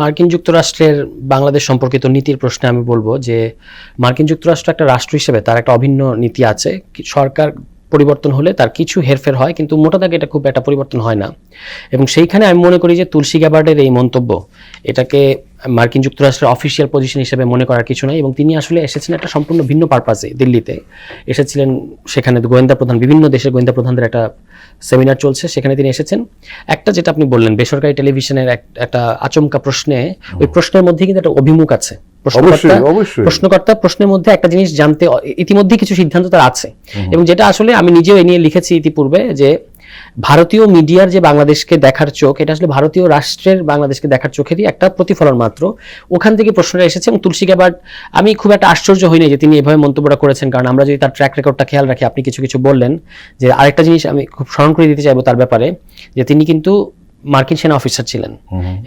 মার্কিন যুক্তরাষ্ট্রের বাংলাদেশ সম্পর্কিত নীতির প্রশ্নে আমি বলব যে মার্কিন যুক্তরাষ্ট্র একটা রাষ্ট্র হিসেবে তার একটা অভিন্ন নীতি আছে। সরকার পরিবর্তন হলে তার কিছু হেরফের হয়, কিন্তু মোটা দাগে এটা খুব একটা পরিবর্তন হয় না। এবং সেইখানে আমি মনে করি যে তুলসী গ্যাবার্ডের এই মন্তব্য, এটাকে মার্কিন যুক্তরাষ্ট্রের অফিসিয়াল পজিশন হিসেবে মনে করার কিছু নাই এবং তিনি আসলে এসেছেন একটা সম্পূর্ণ ভিন্ন পারপাসে দিল্লিতে। এসেছিলেন সেখানে গোয়েন্দা প্রধান বিভিন্ন দেশের গোয়েন্দা প্রধানদের একটা সেমিনার চলছে সেখানে তিনি এসেছেন। একটা যেটা আপনি বললেন বেসরকারি টেলিভিশনের একটা আচমকা প্রশ্নে ওই প্রশ্নের মধ্যে কিন্তু একটা অভিমুখ আছে। প্রশ্নকর্তা প্রশ্নের মধ্যে একটা জিনিস জানতে ইতিমধ্যে কিছু সিদ্ধান্ত তার আছে। এবং যেটা আসলে আমি নিজেও এ নিয়ে লিখেছি ইতিপূর্বে যে ভারতীয় মিডিয়ার যে বাংলাদেশকে দেখার চোখ এটা আসলে ভারতীয় রাষ্ট্রের বাংলাদেশকে দেখার চোখেরই একটা প্রতিফলন মাত্র। ওখান থেকে প্রশ্নটা এসেছে এবং তুলসী গ্যাবার্ড আমি খুব একটা আশ্চর্য হইনি যে তিনি এভাবে মন্তব্যটা করেছেন। কারণ আমরা যদি তার ট্র্যাক রেকর্ডটা খেয়াল রাখি আপনি কিছু কিছু বললেন যে আরেকটা জিনিস আমি খুব স্মরণ করে দিতে চাইব তার ব্যাপারে যে তিনি কিন্তু মার্কিন সেনা অফিসার ছিলেন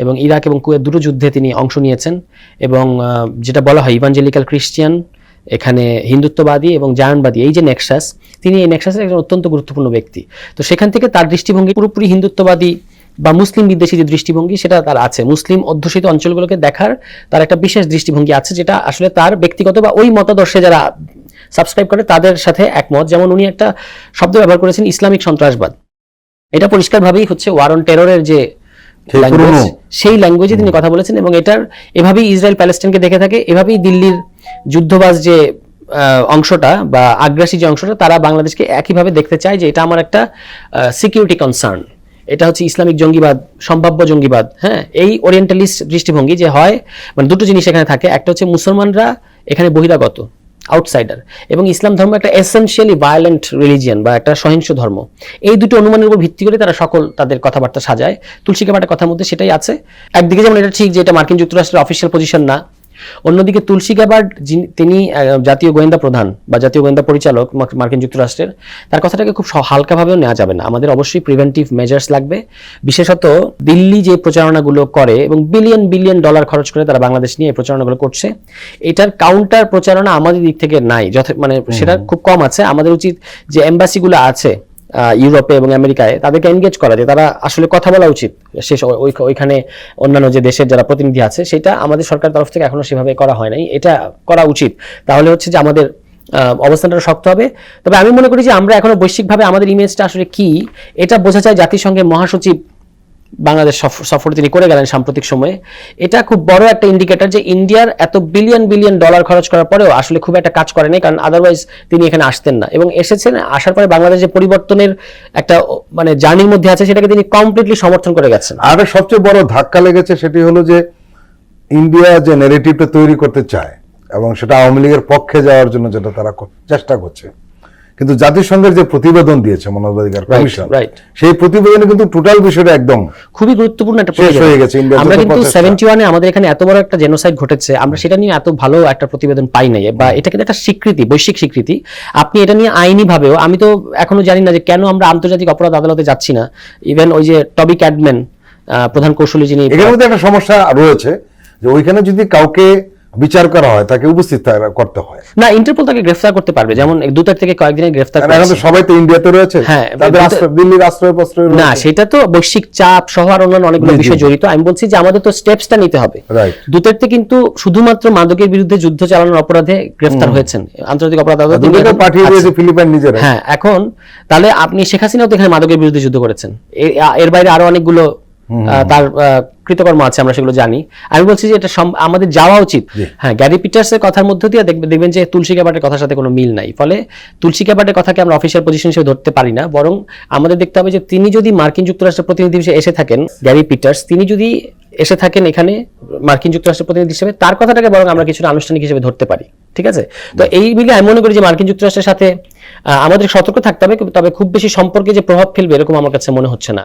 এবং ইরাক এবং কুয়েত দুটো যুদ্ধে তিনি অংশ নিয়েছেন এবং যেটা বলা হয় ইভাঞ্জেলিক্যাল ক্রিশ্চিয়ান এখানে হিন্দুত্ববাদী এবং জায়নবাদী এই যে নেক্সাস তিনি এই নেক্সাসের একজন অত্যন্ত গুরুত্বপূর্ণ ব্যক্তি। তো সেখান থেকে তার দৃষ্টিভঙ্গি পুরোপুরি হিন্দুত্ববাদী বা মুসলিম বিদ্বেষী যে দৃষ্টিভঙ্গি সেটা তার আছে। মুসলিম অধ্যুষিত অঞ্চলগুলোকে দেখার তার একটা বিশেষ দৃষ্টিভঙ্গি আছে যেটা আসলে তার ব্যক্তিগত বা ওই মতাদর্শে যারা সাবস্ক্রাইব করে তাদের সাথে একমত। যেমন উনি একটা শব্দ ব্যবহার করেছেন ইসলামিক সন্ত্রাসবাদ। এটা পরিষ্কারভাবেই হচ্ছে ওয়ার অন টেররের যে পুরনো। সেই ল্যাঙ্গুয়েজে তিনি কথা বলেছেন এবং এটার এভাবেই ইসরায়েল প্যালেস্টাইনকে দেখে থাকে এভাবেই দিল্লির যুদ্ধবাজ যে অংশটা বা আগ্রাসী যে অংশটা, তারা বাংলাদেশকে একইভাবে দেখতে চায় যে এটা আমার একটা সিকিউরিটি কনসার্ন এটা হচ্ছে ইসলামিক জঙ্গিবাদ, সম্ভাব্য জঙ্গিবাদ হ্যাঁ? এই ওরিয়েন্টালিস্ট দৃষ্টিভঙ্গি যে হয় মানে দুটো জিনিস এখানে থাকে। একটা হচ্ছে মুসলমানরা এখানে বহিরাগত আউটসাইডার এবং ইসলাম ধর্ম একটা এসেনশিয়ালি ভায়োলেন্ট রিলিজিয়ান বা একটা সহিংস ধর্ম। এই দুটো অনুমানের উপর ভিত্তি করে তারা সকল তাদের কথাবার্তা সাজায়। তুলসী কাবাটের কথার মধ্যে সেটাই আছে। একদিকে যেমন এটা ঠিক যে এটা মার্কিন যুক্তরাষ্ট্রের অফিসিয়াল পজিশন না অন্যদিকে তুলসী গ্যাবার্ড যিনি- তিনি জাতীয় গোয়েন্দা প্রধান বা জাতীয় গোয়েন্দা পরিচালক মার্কিন যুক্তরাষ্ট্রের তার কথাটাকে খুব হালকাভাবেও নেওয়া যাবে না। আমাদের অবশ্যই প্রিভেন্টিভ মেজার্স লাগবে। বিশেষত দিল্লি যে প্রচারণাগুলো করে এবং বিলিয়ন বিলিয়ন ডলার খরচ করে তারা বাংলাদেশ নিয়ে এই প্রচারণাগুলো করছে এটার কাউন্টার প্রচারণা আমাদের দিক থেকে নাই। যথে মানে সেটা খুব কম আছে। আমাদের উচিত যে এম্বাসিগুলো আছে ইউরোপে এবং আমেরিকায় তাদেরকে এনগেজ করা যায় তারা আসলে কথা বলা উচিত। ওই- ওইখানে অন্যান্য যে দেশের যারা প্রতিনিধি আছে, সেটা আমাদের সরকার তরফ থেকে এখনও সেভাবে করা হয় নাই। এটা করা উচিত। তাহলে হচ্ছে যে আমাদের অবস্থানটা শক্ত হবে। তবে আমি মনে করি যে আমরা এখনও বৈশ্বিকভাবে আমাদের ইমেজটা আসলে কি, এটা বোঝা যায় জাতিসংঘের মহাসচিব বাংলাদেশ সফ- সফর তিনি করে গেলেন সাম্প্রতিক সময়ে। এটা খুব বড় একটা ইন্ডিকেটর যে ইন্ডিয়ার এত বিলিয়ন বিলিয়ন ডলার খরচ করার পরেও আসলে খুব একটা কাজ করেনি, কারণ আদারওয়াইজ তিনি এখানে আসতেন না। এবং এসেছেন, আসার পরে বাংলাদেশ যে পরিবর্তনের একটা মানে জার্নির মধ্যে আছে, সেটাকে তিনি কমপ্লিটলি সমর্থন করে গেছেন। আর সবচেয়ে বড় ধাক্কা লেগেছে সেটি হলো যে ইন্ডিয়া যে নেগেটিভটা তৈরি করতে চায়, এবং সেটা আওয়ামী লীগের পক্ষে যাওয়ার জন্য যেটা তারা চেষ্টা করছে কিন্তু জাতিসংঘের যে প্রতিবেদন দিয়েছে মানবাধিকার কমিশন সেই প্রতিবেদনে কিন্তু টোটাল বিষয়টা একদম খুবই গুরুত্বপূর্ণ একটা শেষ হয়ে গেছে আমরা কিন্তু প্রচেষ্টা। সেভেন্টি ওয়ানে আমাদের এখানে এত বড় একটা জেনোসাইড ঘটেছে আমরা সেটা নিয়ে এত ভালো একটা প্রতিবেদন পাই নাই। বা এটা কিন্তু একটা স্বীকৃতি বৈশ্বিক স্বীকৃতি। আপনি এটা নিয়ে আইনি ভাবেও আমি তো এখনও জানি না যে কেন আমরা আন্তর্জাতিক অপরাধ আদালতে যাচ্ছি না। ইভেন ওই যে টবি ক্যাডম্যান আহ, প্রধান কৌশলী যিনি এখানের মধ্যে একটা সমস্যা রয়েছে যে ওইখানে যদি কাউকে বিচার করা হয় তাকে উপস্থিত করতে হয়। না ইন্টারপোল তাকে গ্রেফতার করতে পারবে যেমন দূতার থেকে কয়েকদিনের গ্রেফতার এখন তো সবাই তো ইন্ডিয়াতে রয়েছে। হ্যাঁ, তাদের দিল্লির আশ্রয় প্রশ্রয় না সেটা তো বৈশ্বিক চাপ সহ আর অন্যান্য অনেকগুলো বিষয় জড়িত। আমি বলছি যে আমাদের তো স্টেপসটা নিতে হবে। Right. দুতেরতে কিন্তু শুধুমাত্র মাদকের বিরুদ্ধে যুদ্ধ চালানোর অপরাধে গ্রেফতার হয়েছেন। আন্তর্জাতিক অপরাধ আদালত পাঠিয়ে দিয়েছে ফিলিপাইন নিজেরা। হ্যাঁ এখন তাহলে আপনি শেখ হাসিনাও তো এখানে মাদকের বিরুদ্ধে যুদ্ধ করেছেন। এর বাইরে আরও অনেকগুলো তার কৃতকর্ম আছে আমরা সেগুলো জানি। আমি বলছি যে এটা আমাদের যাওয়া উচিত। হ্যাঁ গ্যারি পিটার্সের কথার মধ্য দিয়ে দেখবে- দেখবেন যে তুলসী ক্যাবাটের কথার সাথে কোনো মিল নাই। ফলে তুলসী ক্যাবাটের কথাকে আমরা অফিসিয়াল পজিশন হিসেবে ধরতে পারি না বরং আমাদের দেখতে হবে যে তিনি যদি মার্কিন যুক্তরাষ্ট্রের প্রতিনিধি হিসেবে এসে থাকেন গ্যারি পিটার্স তিনি যদি এসে থাকেন এখানে মার্কিন যুক্তরাষ্ট্রের প্রতিনিধি হিসেবে তার কথাটাকে বরং আমরা কিছুটা আনুষ্ঠানিক হিসেবে ধরতে পারি। ঠিক আছে? তো এই মিলে আমি মনে করি যে মার্কিন যুক্তরাষ্ট্রের সাথে আহ, আমাদের সতর্ক থাকতে হবে তবে খুব বেশি সম্পর্কে যে প্রভাব ফেলবে এরকম আমার কাছে মনে হচ্ছে না।